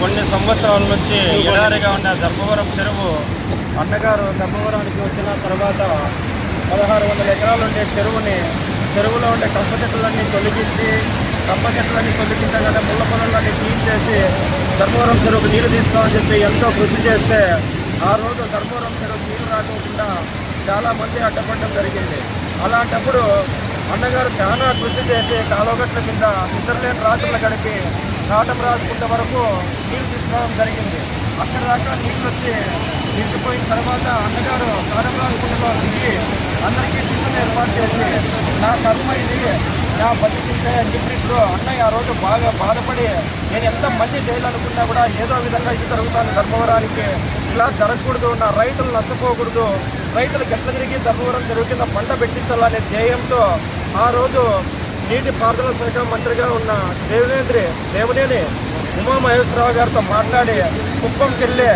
కొన్ని సంవత్సరాల నుంచి ఎడారిగా ఉన్న ధర్మవరం చెరువు అన్నగారు ధర్మవరానికి వచ్చిన తర్వాత పదహారు వందల ఎకరాలు ఉండే చెరువుని చెరువులో ఉండే కప్ప చెట్లన్నీ తొలగించి కప్ప చెట్లన్నీ తొలగించగానే ముళ్ళ పొలాలన్నీ తీయించేసి ధర్మవరం చెరువుకు నీళ్ళు తీసుకోమని చెప్పి ఎంతో కృషి చేస్తే ఆ రోజు ధర్మవరం చెరువుకు నీళ్ళు రాకోకుండా చాలామంది అడ్డపడడం జరిగింది. అలాంటప్పుడు అన్నగారు చాలా కృషి చేసి కాలువగట్ల కింద నిద్రలేని రాత్రులు గడిపి నాటం రాజుకుంట వరకు నీళ్ళు తీసుకోవడం జరిగింది. అక్కడ దాకా నీళ్ళు వచ్చి నిండిపోయిన తర్వాత అన్నగారు నాటం రాజుకుంటలో దిగి అందరికీ టిఫిన్ ఏర్పాటు చేసి నా కర్మ ఇది నా బతికింటే అని చెప్పినప్పుడు అన్నయ్య ఆ రోజు బాగా బాధపడి నేను ఎంత మంచి చేయాలనుకున్నా కూడా ఏదో విధంగా ఇది జరుగుతాను ధర్మవరానికి. ఇలా జరగకూడదు నా రైతులు నష్టపోకూడదు రైతులు గట్ల తిరిగి ధర్మవరం చెరువు కింద పంట పెట్టించాలనే ధ్యేయంతో ఆ రోజు నీటి పారుదల శాఖ మంత్రిగా ఉన్న దేవినేంద్రి దేవనేని ఉమామహేశ్వరరావు గారితో మాట్లాడి కుప్పంకెళ్ళి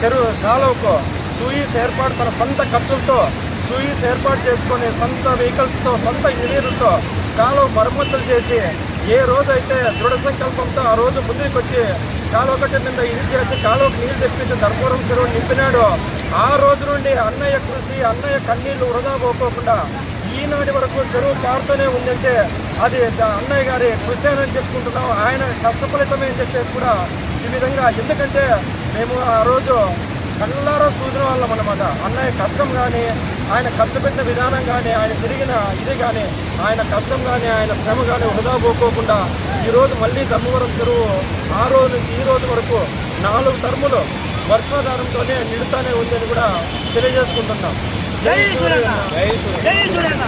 చెరువు కాలువకు సూయిస్ ఏర్పాటు తన సొంత ఖర్చులతో సూయిస్ ఏర్పాటు చేసుకొని సొంత వెహికల్స్తో సొంత ఇంజనీర్లతో కాలువ మరమ్మతులు చేసి ఏ రోజైతే దృఢ సంకల్పంతో ఆ రోజు ముందుకు వచ్చి కాలువ నిండా ఇది చేసి కాలువకు నీళ్ళు తెప్పించి ధర్మవరం చెరువు నింపినాడు ఆ రోజు నుండి అన్నయ్య కృషి అన్నయ్య కన్నీళ్ళు వృధా పోకోకుండా ఈనాటి వరకు చెరువు పారుతూనే ఉందంటే అది అన్నయ్య గారి కృషి అని చెప్పుకుంటున్నాం. ఆయన కష్టఫలితమే అని చెప్పేసి కూడా ఈ విధంగా ఎందుకంటే మేము ఆ రోజు కళ్ళారా చూసిన వాళ్ళం అనమాట అన్నయ్య కష్టం కానీ ఆయన ఖర్చు పెట్టిన విధానం కానీ ఆయన తిరిగిన ఇది కానీ ఆయన కష్టం కానీ ఆయన శ్రమ కానీ వృధా పోకోకుండా ఈరోజు మళ్ళీ ధర్మవరం చెరువు ఆ రోజు నుంచి ఈ రోజు వరకు నాలుగు టర్ములు వర్షాధారంతోనే నిడుతానే ఉందని కూడా తెలియజేసుకుంటున్నాం. జై సూర్యన్న. జై సూర్యన్న